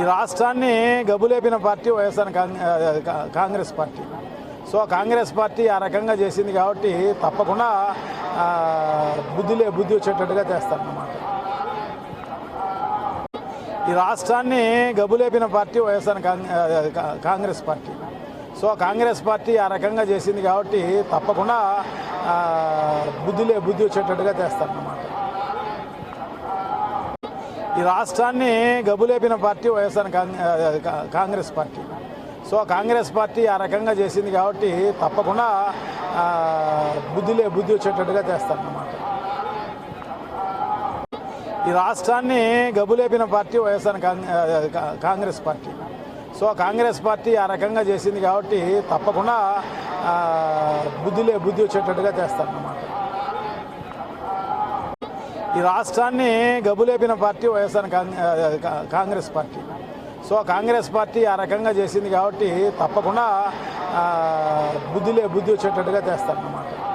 ఈ రాష్ట్రాన్ని గబులేపిన party YSR Cong- Congress party. So Congress party ఆ రకంగా చేసింది కాబట్టి తప్పకుండా బుద్ధిలే బుద్ధి వచ్చేటట్టుగా చేస్తారన్నమాట. ఈ రాష్ట్రాన్ని గబులేపిన party YSR Congress party. So Congress party ఆ రకంగా చేసింది కాబట్టి తప్పకుండా బుద్ధిలే బుద్ధి వచ్చేటట్టుగా చేస్తారన్నమాట. ఈ రాష్ట్రాన్ని గబులేపిన party YSR Congress party. So Congress party ఆ రకంగా చేసింది కాబట్టి తప్పకుండా బుద్ధిలే బుద్ధి వచ్చేటట్టుగా చేస్తారన్నమాట. ఈ రాష్ట్రాన్ని గబులేపిన party YSR Congress party. So Congress party ఆ రకంగా చేసింది కాబట్టి తప్పకుండా బుద్ధిలే బుద్ధి వచ్చేటట్టుగా చేస్తారన్నమాట. ఈ రాష్ట్రాన్ని గబులేపిన party YSR Cong- Congress party. So Congress party ఆ రకంగా చేసింది కాబట్టి తప్పకుండా బుద్ధిలే బుద్ధి వచ్చేటట్టుగా చేస్తారన్నమాట.